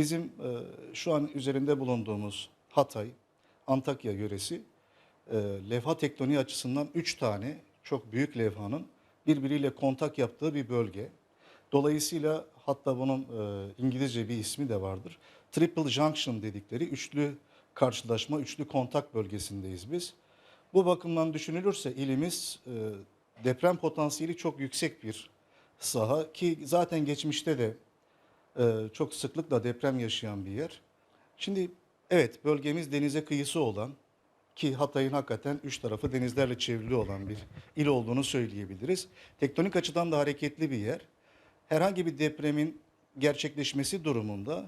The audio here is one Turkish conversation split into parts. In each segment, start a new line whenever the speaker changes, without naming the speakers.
Bizim e, şu an üzerinde bulunduğumuz Hatay, Antakya yöresi e, levha tektoniği açısından 3 tane çok büyük levhanın birbiriyle kontak yaptığı bir bölge. Dolayısıyla hatta bunun e, İngilizce bir ismi de vardır. Triple Junction dedikleri üçlü karşılaşma, üçlü kontak bölgesindeyiz biz. Bu bakımdan düşünülürse ilimiz e, deprem potansiyeli çok yüksek bir saha ki zaten geçmişte de çok sıklıkla deprem yaşayan bir yer. Şimdi evet bölgemiz denize kıyısı olan ki Hatay'ın hakikaten üç tarafı denizlerle çevrili olan bir il olduğunu söyleyebiliriz. Tektonik açıdan da hareketli bir yer. Herhangi bir depremin gerçekleşmesi durumunda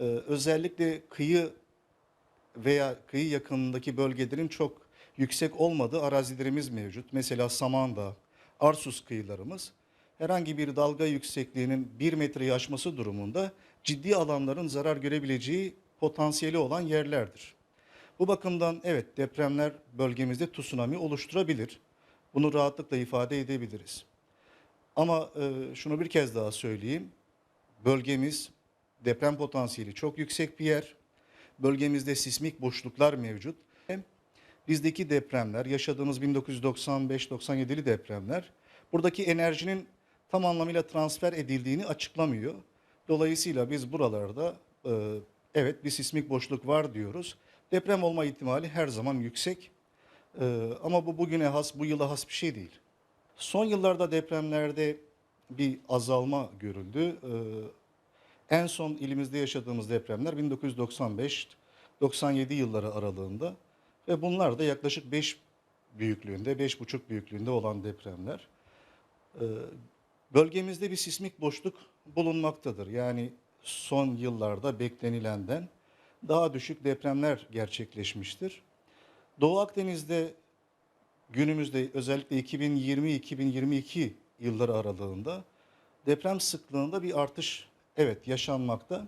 e, özellikle kıyı veya kıyı yakınındaki bölgelerin çok yüksek olmadığı arazilerimiz mevcut. Mesela Samandağ, Arsus kıyılarımız herhangi bir dalga yüksekliğinin 1 metreyi aşması durumunda ciddi alanların zarar görebileceği potansiyeli olan yerlerdir. Bu bakımdan evet depremler bölgemizde tsunami oluşturabilir. Bunu rahatlıkla ifade edebiliriz. Ama e, şunu bir kez daha söyleyeyim. Bölgemiz deprem potansiyeli çok yüksek bir yer. Bölgemizde sismik boşluklar mevcut. Bizdeki depremler, yaşadığımız 1995-97'li depremler buradaki enerjinin tam anlamıyla transfer edildiğini açıklamıyor. Dolayısıyla biz buralarda e, evet bir sismik boşluk var diyoruz. Deprem olma ihtimali her zaman yüksek. E, ama bu bugüne has, bu yıla has bir şey değil. Son yıllarda depremlerde bir azalma görüldü. Ee, en son ilimizde yaşadığımız depremler 1995-97 yılları aralığında ve bunlar da yaklaşık 5 büyüklüğünde, 5,5 büyüklüğünde olan depremler. Ee, bölgemizde bir sismik boşluk bulunmaktadır. Yani son yıllarda beklenilenden daha düşük depremler gerçekleşmiştir. Doğu Akdeniz'de günümüzde özellikle 2020-2022 yılları aralığında deprem sıklığında bir artış evet yaşanmakta.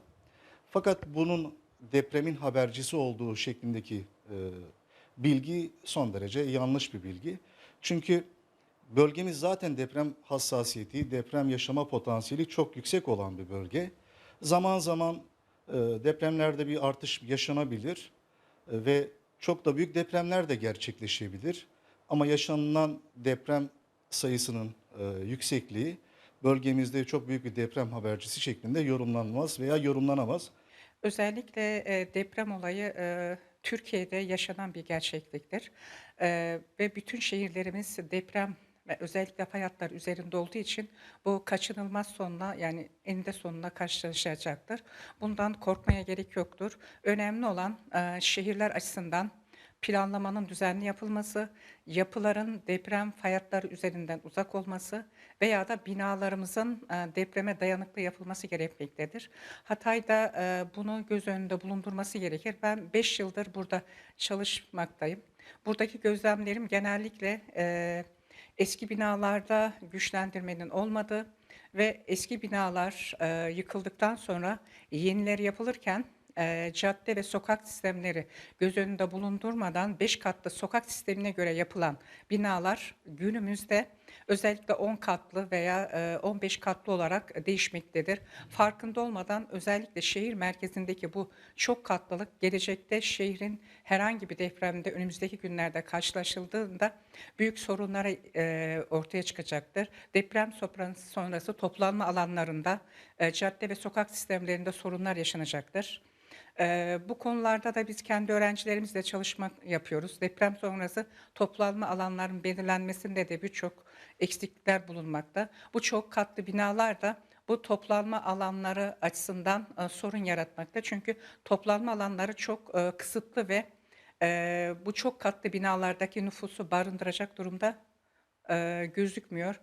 Fakat bunun depremin habercisi olduğu şeklindeki e, bilgi son derece yanlış bir bilgi. Çünkü bölgemiz zaten deprem hassasiyeti, deprem yaşama potansiyeli çok yüksek olan bir bölge. Zaman zaman e, depremlerde bir artış yaşanabilir e, ve çok da büyük depremler de gerçekleşebilir. Ama yaşanılan deprem sayısının e, yüksekliği bölgemizde çok büyük bir deprem habercisi şeklinde yorumlanmaz veya yorumlanamaz.
Özellikle deprem olayı Türkiye'de yaşanan bir gerçekliktir. Ve bütün şehirlerimiz deprem özellikle fay hatları üzerinde olduğu için bu kaçınılmaz sonuna yani eninde sonuna karşılaşacaktır. Bundan korkmaya gerek yoktur. Önemli olan e, şehirler açısından planlamanın düzenli yapılması, yapıların deprem fay hatları üzerinden uzak olması veya da binalarımızın e, depreme dayanıklı yapılması gerekmektedir. Hatay'da e, bunu göz önünde bulundurması gerekir. Ben 5 yıldır burada çalışmaktayım. Buradaki gözlemlerim genellikle e, eski binalarda güçlendirmenin olmadığı ve eski binalar e, yıkıldıktan sonra yenileri yapılırken e, cadde ve sokak sistemleri göz önünde bulundurmadan 5 katlı sokak sistemine göre yapılan binalar günümüzde özellikle 10 katlı veya e, 15 katlı olarak değişmektedir. Farkında olmadan özellikle şehir merkezindeki bu çok katlılık gelecekte şehrin herhangi bir depremde önümüzdeki günlerde karşılaşıldığında büyük sorunlara e, ortaya çıkacaktır. Deprem sonrası, toplanma alanlarında e, cadde ve sokak sistemlerinde sorunlar yaşanacaktır. Eee, bu konularda da biz kendi öğrencilerimizle çalışma yapıyoruz. Deprem sonrası toplanma alanların belirlenmesinde de birçok eksiklikler bulunmakta. Bu çok katlı binalar da bu toplanma alanları açısından e, sorun yaratmakta. Çünkü toplanma alanları çok e, kısıtlı ve e, bu çok katlı binalardaki nüfusu barındıracak durumda gözükmüyor.